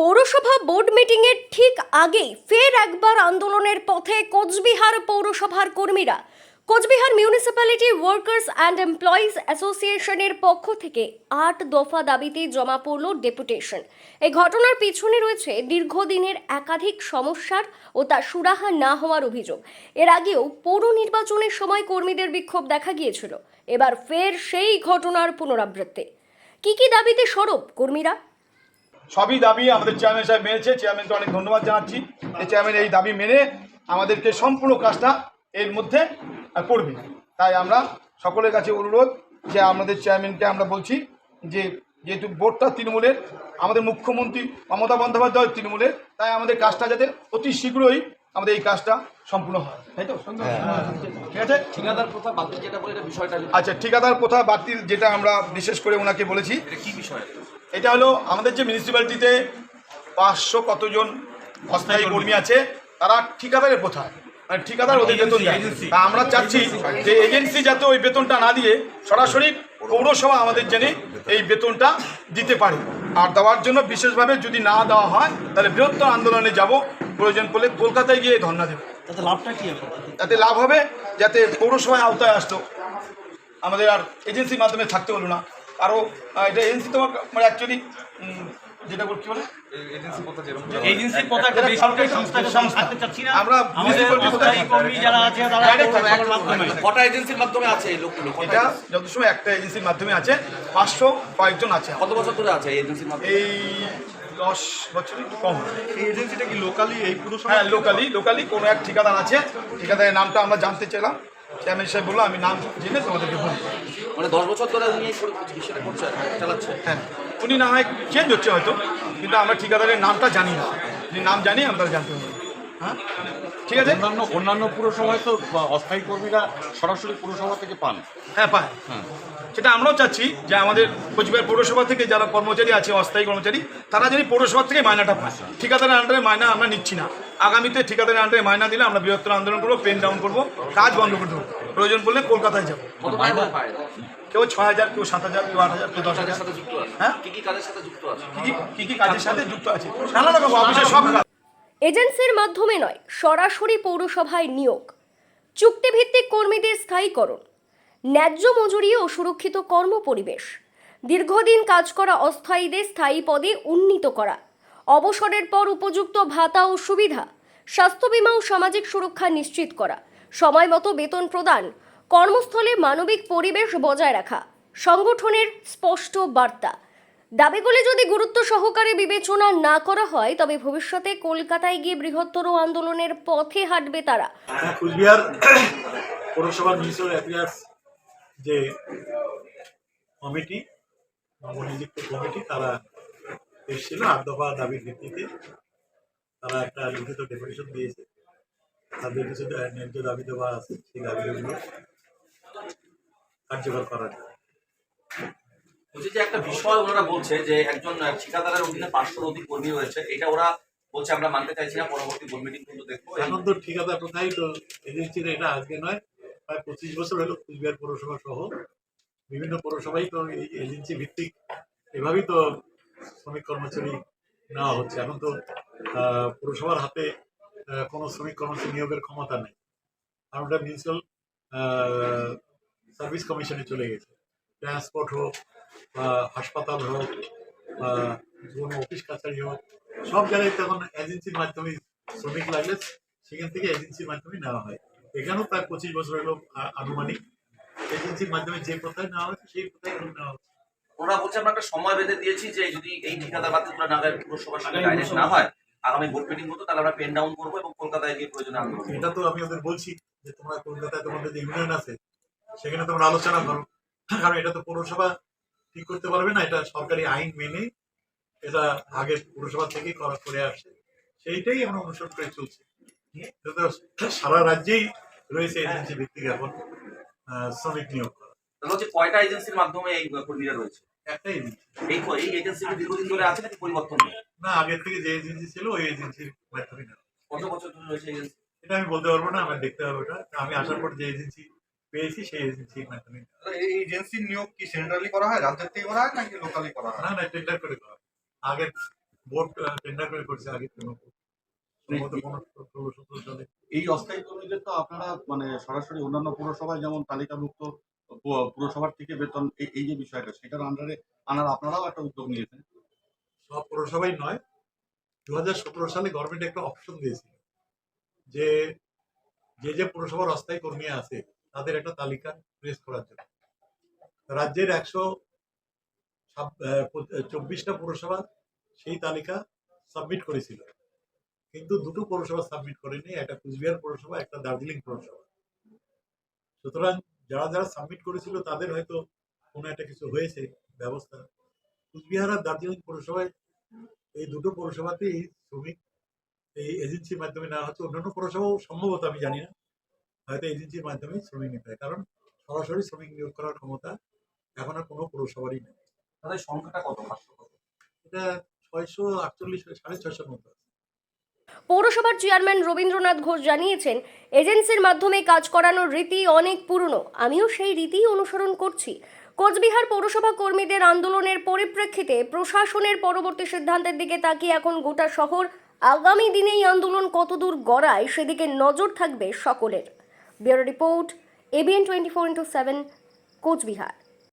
পৌরসভা বোর্ড মিটিংয়ের ঠিক আগেই ফের একবার আন্দোলনের পথে কোচবিহার পৌরসভার কর্মীরা। Coochbehar municipality workers and employees অ্যাসোসিয়েশনের পক্ষ থেকে আট দফা দাবিতে জমা পড়ল ডেপুটেশন। এই ঘটনার পিছনে রয়েছে দীর্ঘদিনের একাধিক সমস্যার ও তা সুরাহা না হওয়ার অভিযোগ। এর আগেও পৌর নির্বাচনের সময় কর্মীদের বিক্ষোভ দেখা গিয়েছিল। এবার ফের সেই ঘটনার পুনরাবৃত্তি। কি কি দাবিতে সরব কর্মীরা? সবই দাবি আমাদের চেয়ারম্যান সাহেব মেনেছে। চেয়ারম্যানকে অনেক ধন্যবাদ জানাচ্ছি। এই চেয়ারম্যান এই দাবি মেনে আমাদেরকে সম্পূর্ণ কাজটা এর মধ্যে করবে। তাই আমরা সকলের কাছে অনুরোধ যে আমাদের চেয়ারম্যানকে আমরা বলছি যে যেহেতু বোর্ডটা তৃণমূলের আমাদের মুখ্যমন্ত্রী মমতা বন্দ্যোপাধ্যায় তৃণমূলের তাই আমাদের কাজটা যাতে অতি শীঘ্রই আমাদের এই কাজটা সম্পূর্ণ হয়। তাই তো? ঠিক আছে? ঠিকাদার প্রথা বাতিল যেটা বলে বিষয়টা আচ্ছা ঠিকাদার প্রথা বাতিল যেটা আমরা বিশেষ করে ওনাকে বলেছি। এটা কি বিষয়? এটা হলো আমাদের যে মিউনিসিপ্যালিটিতে পাঁচশো কতজন অস্থায়ী কর্মী? আছে তারা ঠিকাদারের কোথায়? মানে ঠিকাদার ওদের বেতন দেয় আমরা চাচ্ছি যে এজেন্সি যাতে ওই বেতনটা না দিয়ে সরাসরি পৌরসভা আমাদের জেনে এই বেতনটা দিতে পারে। আর দেওয়ার জন্য বিশেষভাবে যদি না দেওয়া হয় তাহলে বৃহত্তর আন্দোলনে যাব। প্রয়োজন পড়লে কলকাতায় গিয়ে ধর্ণা দেবে। তাতে লাভটা কি হবে তাতে লাভ হবে যাতে পৌরসভায় আওতায় আসতো। আমাদের আর এজেন্সির মাধ্যমে থাকতে হলো না। আরও এটা এজেন্সি তোমার মানে অ্যাকচুয়ালি যেটা বল- কি বলে? এজেন্সির কথা একটা বেসরকারি সংস্থাকে সংস্থা। থাকতে চাচ্ছি না। আমরা আমাদের municipality কর্মী যারা আছে তারা Direct মাধ্যমে। কটা এজেন্সির মাধ্যমে আছে এই লোকগুলো কটা এটা agency? যত সময় একটা এজেন্সির মাধ্যমে আছে। পাঁচশো কয়েকজন আছে। কত বছর ধরে আছে এই এজেন্সির মাধ্যমে? এই দশ বছরের কম। এই এজেন্সিটা কি লোকালি এই হ্যাঁ লোকালি লোকালি কোনো এক ঠিকাদার আছে। ঠিকাদারের নামটা আমরা জানতে চাইলাম। চেয়ারম্যান সাহেব বলল আমি নাম জেনে তোমাদেরকে বলব মানে দশ বছর ধরে উনি এই করে- সেটা করছে চালাচ্ছে। হ্যাঁ। উনি না হয় চেঞ্জ হচ্ছে হয়তো কিন্তু আমরা ঠিকাদারের নামটা জানি না। যদি নাম জানি আমরা জানতে পারব। হ্যাঁ? ঠিক আছে? অন্যান্য অন্যান্য পুরসভায় তো অস্থায়ী কর্মীরা সরাসরি পুরসভা থেকে পান। হ্যাঁ পায়। হ্যাঁ। সেটা আমরাও চাচ্ছি যে আমাদের কোচবিহার পৌরসভা থেকে যারা কর্মচারী আছে অস্থায়ী কর্মচারী তারা যদি পৌরসভা থেকে মায়নাটা পায়। ঠিকাদারের আন্ডারে মায়না আমরা নিচ্ছি না। আগামীতে ঠিকাদারের আন্ডারে মায়না দিলে আমরা বৃহত্তর আন্দোলন করব পেন ডাউন করব কাজ বন্ধ করে দেবো। প্রয়োজন পড়লে কলকাতায় যাব। কেউ ছয় হাজার কেউ সাত হাজার কেউ আট হাজার কেউ দশ হাজার। সাথে যুক্ত আছে। হ্যাঁ? কি কি কাজের সাথে যুক্ত আছে? কি কি কি কি কাজের সাথে যুক্ত আছে? নানা রকম অফিসের সব কাজ। এজেন্সির মাধ্যমে নয়, সরাসরি পৌরসভায় নিয়োগ। চুক্তিভিত্তিক কর্মীদের স্থায়ীকরণ, ন্যায্য মজুরি ও সুরক্ষিত কর্ম পরিবেশ দীর্ঘদিন কাজ করা অস্থায়ীদের স্থায়ী পদে উন্নীত করা, অবসরের পর উপযুক্ত ভাতা ও সুবিধা, স্বাস্থ্য বীমা ও সামাজিক সুরক্ষা নিশ্চিত করা, সময় মতো বেতন প্রদান, কর্মস্থলে মানবিক পরিবেশ বজায় রাখা, সংগঠনের স্পষ্ট বার্তা। দাবিগুলি যদি গুরুত্ব সহকারে বিবেচনা না করা হয়, তবে ভবিষ্যতে কলকাতায় গিয়ে বৃহত্তর আন্দোলনের পথে হাঁটবে তারা। কুচবিহার পৌরসভার যে কমিটি, নবনিযুক্ত কমিটি, তারা এসেছিল। আট দফা দাবির ভিত্তিতে তারা একটা লিখিত ডেপুটেশন দিয়েছে। তাদের কিছু ন্যায্য দাবি দেওয়া আছে। সেই দাবিগুলো কার্যকর করার জন্য। বলছি যে একটা বিষয় ওনারা বলছে যে একজন ঠিকাদারের অধীনে পাঁচশোর অধিক কর্মী রয়েছে, এটা ওরা বলছে, আমরা মানতে চাইছি না, পরবর্তী বোর্ড মিটিং কিন্তু দেখব। এখন তো ঠিকাদার কোথায়? তো এজেন্সির এটা আজকে নয়, প্রায় পঁচিশ বছর হলো কুচবিহার পৌরসভা সহ। বিভিন্ন পৌরসভাই তো এই এজেন্সি ভিত্তিক এভাবেই তো শ্রমিক কর্মচারী নেওয়া হচ্ছে। এখন তো পৌরসভার হাতে কোনো শ্রমিক কর্মচারী নিয়োগের ক্ষমতা নেই। কারণ ওটা মিউনিসিপ্যাল সার্ভিস কমিশনে চলে গেছে। ট্রান্সপোর্ট হোক বা হাসপাতাল হোক বা কোনো অফিস কাছারি হোক সব জায়গায় তখন এজেন্সির মাধ্যমে শ্রমিক লাগলে সেখান থেকে এজেন্সির মাধ্যমে নেওয়া হয়। এখানেও প্রায় পঁচিশ বছর হলো আনুমানিক এজেন্সির মাধ্যমে যে প্রথায় নেওয়া হচ্ছে সেই এখন নেওয়া হচ্ছে। ওনারা বলছে আমরা একটা সময় বেঁধে দিয়েছি যে যদি এই ঠিকাদার বাতিল করে না হয় পুরসভার সঙ্গে ডাইরেক্ট না হয় আগামী বোর্ড মিটিং হতো তাহলে আমরা পেন ডাউন করব এবং কলকাতায় গিয়ে প্রয়োজনে আন্দোলন এটা তো আমি ওদের বলছি যে তোমরা কলকাতায় তোমাদের যে ইউনিয়ন আছে সেখানে তোমরা আলোচনা করো। কারণ এটা তো পৌরসভা ঠিক করতে পারবে না এটা সরকারি আইন মেনে এটা আগে পৌরসভা থেকেই করা করে আসছে। সেইটাই আমরা অনুসরণ করে চলছে। সারা রাজ্যেই রয়েছে এজেন্সি ভিত্তিক এখন শ্রমিক নিয়োগ করা। হচ্ছে কয়টা এজেন্সির মাধ্যমে এই কর্মীরা রয়েছে? একটাই এজেন্সি। এই এজেন্সি দীর্ঘদিন ধরে আছে নাকি পরিবর্তন না আগের থেকে যে এজেন্সি ছিল ওই এজেন্সির মাধ্যমে কত বছর ধরে রয়েছে এজেন্সি? এটা আমি বলতে পারব না আমার দেখতে হবে ওটা। আমি আসার পর যে এজেন্সি পেয়েছি সেই এজেন্সির মাধ্যমে এই এজেন্সির নিয়োগ কি সেন্ট্রালি করা হয় রাজ্যের থেকে করা হয় নাকি লোকালি করা হয়? না না টেন্ডার করে করা। আগের বোর্ড টেন্ডার করে করছে আগে কোনো এই অস্থায়ী কর্মীদের তো আপনারা মানে সরাসরি অন্যান্য পুরসভায় যেমন তালিকাভুক্ত পুরসভার থেকে বেতন এই- এই যে বিষয়টা সেটার আন্ডারে আনার আপনারাও একটা উদ্যোগ নিয়েছেন? সব পৌরসভাই নয়। দু হাজার সতেরো সালে গভর্নমেন্ট একটা অপশন দিয়েছিল যে যে যে পৌরসভার অস্থায়ী কর্মী আছে তাদের একটা তালিকা প্রেস করার জন্য। রাজ্যের একশো চব্বিশটা পৌরসভা সেই তালিকা সাবমিট করেছিল। কিন্তু দুটো পৌরসভা সাবমিট করেনি, একটা কুচবিহার পৌরসভা, একটা দার্জিলিং পৌরসভা। সুতরাং যারা যারা সাবমিট করেছিল তাদের হয়তো কোনো একটা কিছু হয়েছে, ব্যবস্থা। কুচবিহার আর দার্জিলিং পৌরসভায় এই দুটো পৌরসভাতে এই শ্রমিক, এই এজেন্সির মাধ্যমে নেওয়া হচ্ছে। অন্যান্য পৌরসভাও সম্ভবত, আমি জানি না। হয়তো এজেন্সির মাধ্যমে শ্রমিক নিতে হয়। কারণ সরাসরি শ্রমিক নিয়োগ করার ক্ষমতা এখন আর কোনো পৌরসভারই নেই। তাদের সংখ্যাটা কত? এটা ছয়শো আটচল্লিশ সাড়ে ছয়শোর মতো আছে। পৌরসভার চেয়ারম্যান রবীন্দ্রনাথ ঘোষ জানিয়েছেন এজেন্সির মাধ্যমে কাজ করানোর রীতি অনেক পুরনো। আমিও সেই রীতিই অনুসরণ করছি। কোচবিহার পৌরসভা কর্মীদের আন্দোলনের পরিপ্রেক্ষিতে প্রশাসনের পরবর্তী সিদ্ধান্তের দিকে তাকিয়ে এখন গোটা শহর আগামী দিনে এই আন্দোলন কতদূর গড়ায় সেদিকে নজর থাকবে সকলের। Bureau report ABN twenty four into seven Coochbehar.